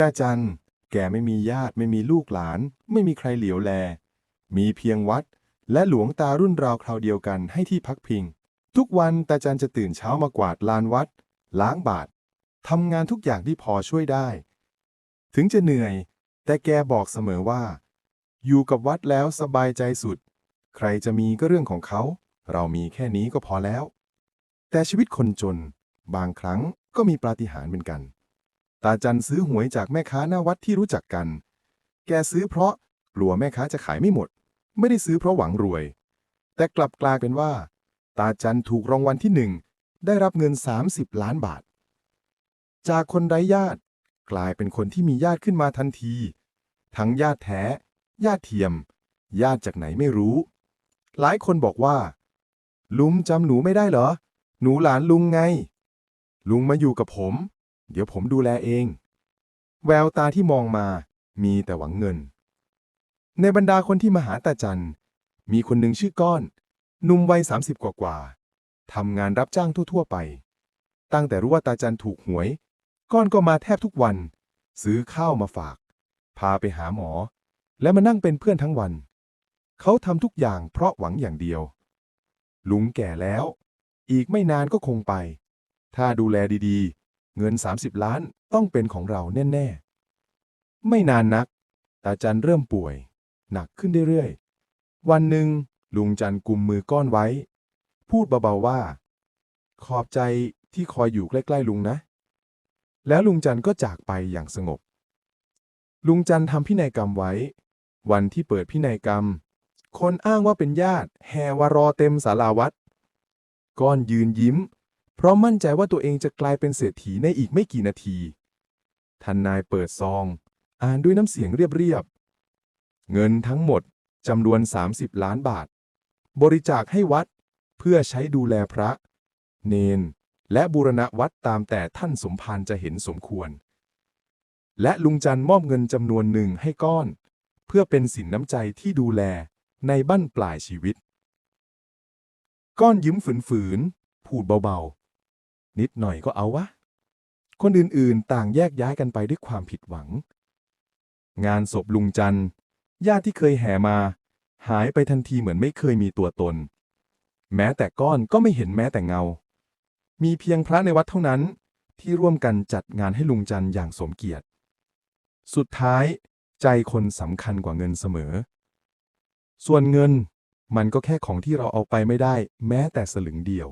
ตาจัน แกไม่มีญาติไม่มีลูกหลาน ไม่มีใครเหลียวแล มีเพียงวัด และหลวงตารุ่นราวคราวเดียวกันให้ที่พักพิง ทุกวันตาจันจะตื่นเช้ามากวาดลานวัด ล้างบาททำงานทุกอย่างที่พอช่วยได้ ถึงจะเหนื่อย แต่แกบอกเสมอว่า อยู่กับวัดแล้วสบายใจสุด ใครจะมีก็เรื่องของเขา เรามีแค่นี้ก็พอแล้ว แต่ชีวิตคนจน บางครั้งก็มีปาฏิหาริย์เหมือนกัน ตาจันซื้อหวยจากแม่ค้าหน้าวัดที่รู้จักกัน แกซื้อเพราะกลัวแม่ค้าจะขายไม่หมด ไม่ได้ซื้อเพราะหวังรวย แต่กลับกลายเป็นว่า ตาจันถูกรางวัลที่หนึ่งได้รับเงิน 30 ล้านบาท จากคนไร้ญาติ กลายเป็นคนที่มีญาติขึ้นมาทันที ทั้งญาติแท้ ญาติเทียม ญาติจากไหนไม่รู้ หลายคนบอกว่า ลุงจำหนูไม่ได้เหรอ หนูหลานลุงไง ลุงมาอยู่กับผม เดี๋ยวผมดูแลเอง แววตาที่มองมา มีแต่หวังเงิน ในบรรดาคนที่มาหาตาจัน มีคนหนึ่งชื่อก้อน หนุ่มวัยสามสิบกว่าๆทำงานรับจ้างทั่ว ๆ ไป ตั้งแต่รู้ว่าตาจันถูกหวย ก้อนก็มาแทบทุกวัน ซื้อข้าวมาฝาก พาไปหาหมอ และมานั่งเป็นเพื่อนทั้งวัน เขาทำทุกอย่างเพราะหวังอย่างเดียว ลุงแก่แล้ว อีกไม่นานก็คงไป ถ้าดูแลดี ๆ เงิน 30 ล้านต้องเป็นของเราแน่ๆ ไม่นานนัก ตาจันเริ่มป่วย หนักขึ้นเรื่อยๆ วันหนึ่ง ลุงจันกุมมือก้อนไว้ พูดเบาๆว่า ขอบใจที่คอยอยู่ใกล้ๆลุงนะ แล้วลุงจันก็จากไปอย่างสงบ ลุงจันทำพินัยกรรมไว้ วันที่เปิดพินัยกรรม คนอ้างว่าเป็นญาติ แห่วารอเต็มศาลาวัดก้อนยืนยิ้ม เพราะมั่นใจว่าตัวเองจะกลายเป็นเศรษฐีในอีกไม่กี่นาทีท่านนายเปิดซอง อ่านด้วยน้ำเสียงเรียบๆ เงินทั้งหมดจำนวน 30 ล้านบาท บริจาคให้วัดเพื่อใช้ดูแลพระ เนน และบูรณะวัดตามแต่ท่านสมภารจะเห็นสมควร และลุงจันมอบเงินจำนวนหนึ่งให้ก้อน เพื่อเป็นสินน้ำใจที่ดูแลในบั้นปลายชีวิต ก้อนยิ้มฝืนๆ พูดเบาๆ นิดหน่อยก็เอาวะ คนอื่นๆต่างแยกย้ายกันไปด้วยความผิดหวัง งานศพลุงจันญาติที่เคยแห่มา หายไปทันทีเหมือนไม่เคยมีตัวตน แม้แต่ก้อนก็ไม่เห็นแม้แต่เงา มีเพียงพระในวัดเท่านั้นที่ร่วมกันจัดงานให้ลุงจันอย่างสมเกียรติ สุดท้ายใจคนสำคัญกว่าเงินเสมอ ส่วนเงินมันก็แค่ของที่เราเอาไปไม่ได้ แม้แต่สลึงเดียว